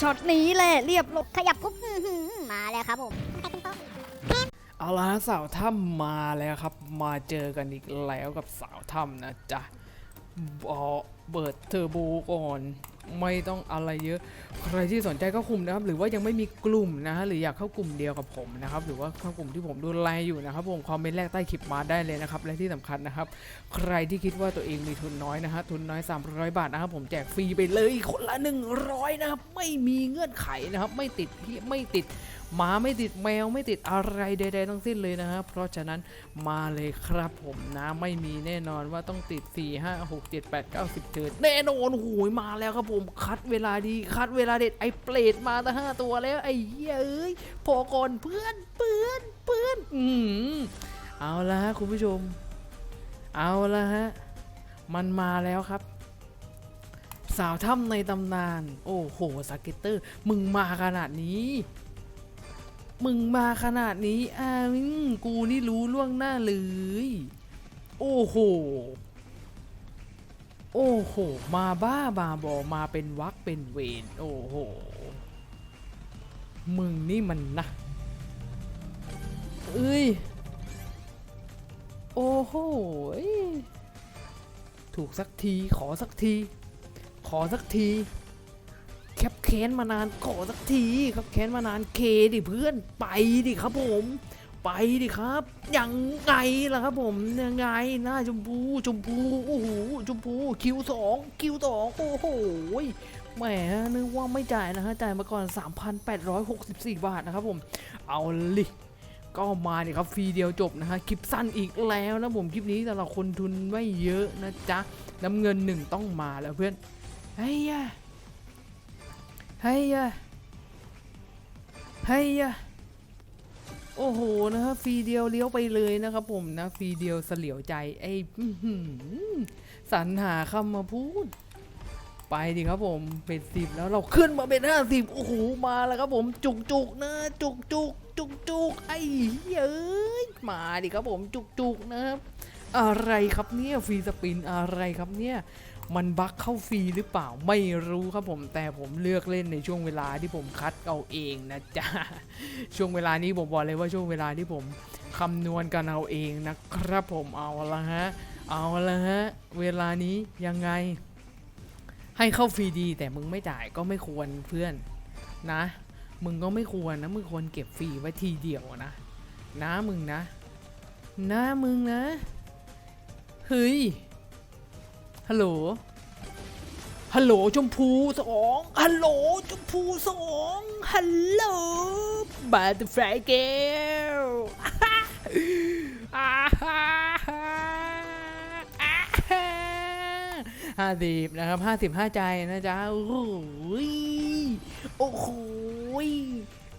ช็อตนี้แหละเรียบลบขยับปุ๊บมาแล้วครับผมเอาละฮะสาวถ้ำมาแล้วครับ มาเจอกันอีกแล้วกับสาวถ้ำนะจ๊ะบอเบิดเทอร์โบก่อน ไม่ต้องอะไรเยอะ ใครที่สนใจก็คุมนะครับ หรือว่ายังไม่มีกลุ่มนะฮะหรืออยากเข้ากลุ่มเดียวกับผมนะครับ หรือว่าเข้ากลุ่มที่ผมดูแลอยู่นะครับผมคอมเมนต์แรกใต้คลิปมาได้เลยนะครับ และที่สำคัญนะครับ ใครที่คิดว่าตัวเองมีทุนน้อยนะฮะทุนน้อย 300 บาทนะครับ ผมแจกฟรีไปเลยคนละ 100 นะครับ ไม่มีเงื่อนไขนะครับ ไม่ติดที่ไม่ติด หมาไม่ติดแมวไม่ติดอะไรใดๆทั้งสิ้นเลยนะครับเพราะฉะนั้นมาเลยครับผมนะไม่มีแน่นอนว่าต้องติด 4 5 6 7 8 9 10เทินแน่นอนโอ้ยมาแล้วครับผมคัดเวลาดีคัดเวลาเด็ดไอ้เปรตมาตั้งห้าตัวแล้วไอ้เยเอ้ยพอก่อนเพื่อนเพื่อนเพื่อนอืมเอาละฮะคุณผู้ชม เอาละฮะมันมาแล้วครับสาวถ้ำในตำนาน โอ้โหสเก็ตเตอร์ มึงมาขนาดนี้ มึงมาขนาดนี้อ่าอืมกูนี่รู้ล่วงหน้าเลย โอ้โห โอ้โห มาบ้าบาบอมาเป็นวักเป็นเวรโอ้โห มึงนี่มันนะเอ้ย โอ้โห ถูกสักทีขอสักที ขอสักที ค้นมานานขอสักทีครับแค้นมานานเคดิเพื่อนไปดิครับผม ไปดิครับยังไงล่ะครับผมยังไงหน้าชมพูชมพูโอ้โหชมพูคิวสองคิวสองโอ้โหแหมนึกว่าไม่จ่ายนะฮะจ่ายมาก่อน 3,864 บาทนะครับผมเอาลิก็มาดิครับฟรีเดียวจบนะฮะคลิปสั้นอีกแล้วนะผมคลิปนี้สำหรับคนทุนไม่เยอะนะจ๊ะน้ำเงินหนึ่งต้องมาแล้วเพื่อนเฮ้ยยะ เฮ้ยเฮ้ยโอ้โหนะฮะฟรีเดียวเลี้ยวไปเลยนะครับผมนะฟรีเดียวเสลียวใจไอ้อื้อหือสรรหาคำมาพูด ไปดิครับผมเป็นสิบแล้วเราขึ้นมาเป็นห้าสิบโอ้โหมาแล้วครับผมจุกจุกนะ จุกจุกจุกจุกไอ้เย้ยมาดิครับผมจุกจุกนะครับ อะไรครับเนี่ยฟรีสปินอะไรครับเนี่ยมันบั๊กเข้าฟรีหรือเปล่าไม่รู้ครับผมแต่ผมเลือกเล่นในช่วงเวลาที่ผมคัดเอาเองนะจ๊ะช่วงเวลานี้ผมบอกเลยว่าช่วงเวลาที่ผมคำนวณกันเอาเองนะครับผมเอาละฮะเอาละฮะเวลานี้ยังไง ให้เข้าฟรีดี แต่มึงไม่จ่ายก็ไม่ควรเพื่อนนะ มึงก็ไม่ควรนะมึงควรเก็บฟรีไว้ทีเดียวนะ นะมึงนะ นะมึงนะ เฮ้ย ฮัลโหล ฮัลโหลชมพูสองฮัลโหลชมพูสองฮัลโหลบัตเตอร์ฟเกลห้าสิบนะครับห้าสิบห้าใจนะจ๊ะ โอ้โหยโอ้โห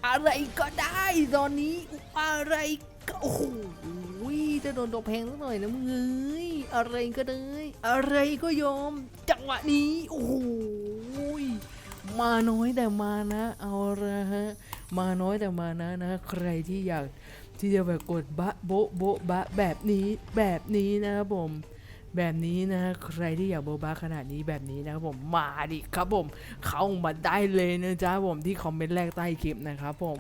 อะไรก็ได้ตอนนี้อะไรก็โอ้โห ยจะโดนตัวแพงสักหน่อยนะมึงเอ้ยอะไรก็ได้อะไรก็ยอม จังหวะนี้โอ้โหยมาน้อยแต่มานะ เอาละฮะมาน้อยแต่มานะนะ ใครที่อยากที่จะแบบกดบะโบโบะบะแบบนี้แบบนี้นะครับผมแบบนี้นะใครที่อยากโบบาขนาดนี้แบบนี้นะครับผมมาดิครับผม เข้ามาได้เลยนะจ๊ะผมที่คอมเมนต์แรกใต้คลิปนะครับผม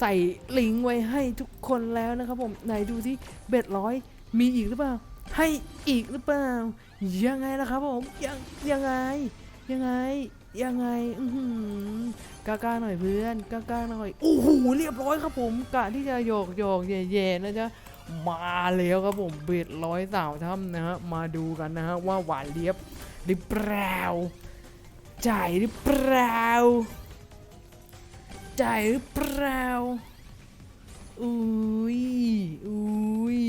ใส่ลิงก์ไว้ให้ทุกคนแล้วนะครับผมไหนดูที่เบ็ดร้อยมีอีกหรือเปล่า ให้อีกหรือเปล่า ยังไงล่ะครับผมยังยังไง ยังไงยังไงอืกล้าๆหน่อยเพื่อนกล้าๆหน่อยโอ้โหเรียบร้อยครับผมกะที่จะโยกโยกแย่ๆนะจ๊ะมาแล้วครับผมเบ็ดร้อยสาวถ้ำนะฮะมาดูกันนะฮะว่าหวานเลียบหรือเปล่าจ่ายหรือเปล่า จหรือเปล่า อุ้ย อุ้ย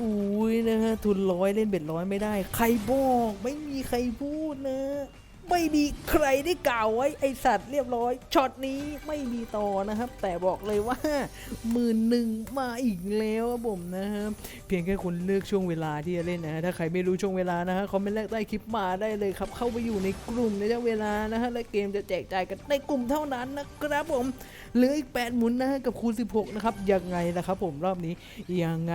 อุ้ยนะฮะทุนร้อยเล่นเบ็ดร้อยไม่ได้ ใครบอก ไม่มีใครพูดนะ ไม่มีใครได้กล่าวไว้ไอสัตว์เรียบร้อยช็อตนี้ไม่มีต่อนะครับ แต่บอกเลยว่าหมื่นหนึ่งมาอีกแล้วครับผมนะครับเพียงแค่คุณเลือกช่วงเวลาที่จะเล่นนะฮะถ้าใครไม่รู้ช่วงเวลานะฮะคอมเมนต์แรกใต้คลิปมาได้เลยครับ เข้าไปอยู่ในกลุ่มในช่วงเวลานะฮะและเกมจะแจกจ่ายกันในกลุ่มเท่านั้นนะครับผม เหลืออีก 8 หมุนนะฮะกับคูณ 16 นะครับ ยังไงนะครับผมรอบนี้ ยังไง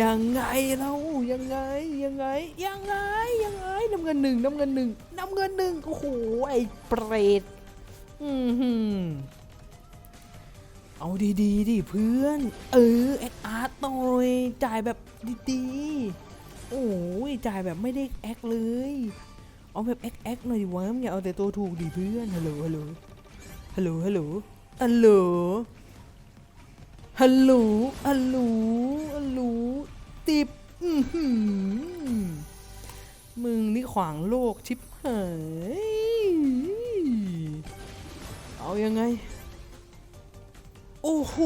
ยังไงเรายังไง ยังไง ยังไง ยังไงน้ำเงินหนึ่งน้ำเงินหนึ่งน้ำเงินหนึ่งโอ้โห ไอ้เปรตอือหือเอาดีๆดิเพื่อน เออแอคอาร์ตหน่อยจ่ายแบบดีๆ โอ้ยจ่ายแบบไม่ได้แอคเลย เอาแบบแอคแอคหน่อยดิวะมึงอย่าเอาแต่ตัวถูกดิเพื่อนฮัลโหลฮัลโหลฮัลโหลฮัลโหล ฮัลโหลฮัลโหลฮัลโหลฮัลโหลติบอือหือมึงนี่ขวางโลกชิบหายเอายังไง โอ้โห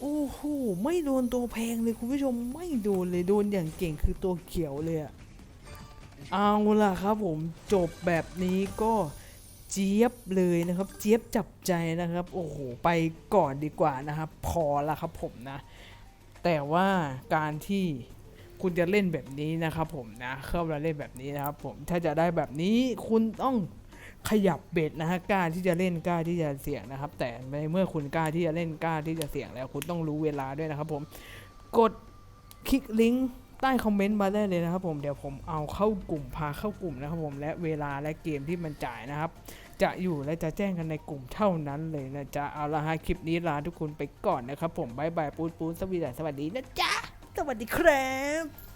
โอ้โห ไม่โดนตัวแพงเลยคุณผู้ชมไม่โดนเลย โดนอย่างเก่งคือตัวเขียวเลยอะเอาล่ะครับผมจบแบบนี้ก็ เจี๊ยบเลยนะครับ เจี๊ยบจับใจนะครับ โอ้โห ไปก่อนดีกว่านะครับ พอละครับผมนะ แต่ว่าการที่คุณจะเล่นแบบนี้นะครับผมนะเข้ามาเล่นแบบนี้นะครับผม ถ้าจะได้แบบนี้คุณต้องขยับเบ็ดนะฮะกล้าที่จะเล่นกล้าที่จะเสี่ยงนะครับ แต่ในเมื่อคุณกล้าที่จะเล่นกล้าที่จะเสี่ยงแล้ว คุณต้องรู้เวลาด้วยนะครับผม กดคลิกลิงก์ ใต้คอมเมนต์มาได้เลยนะครับผมเดี๋ยวผมเอาเข้ากลุ่มพาเข้ากลุ่มนะครับผมและเวลาและเกมที่มันจ่ายนะครับ จะอยู่และจะแจ้งกันในกลุ่มเท่านั้นเลยนะจ๊ะเอาละฮะคลิปนี้ลาทุกคนไปก่อนนะครับผมบายบายปูนปูนสวีดัสสวัสดีนะจ๊ะสวัสดีครับ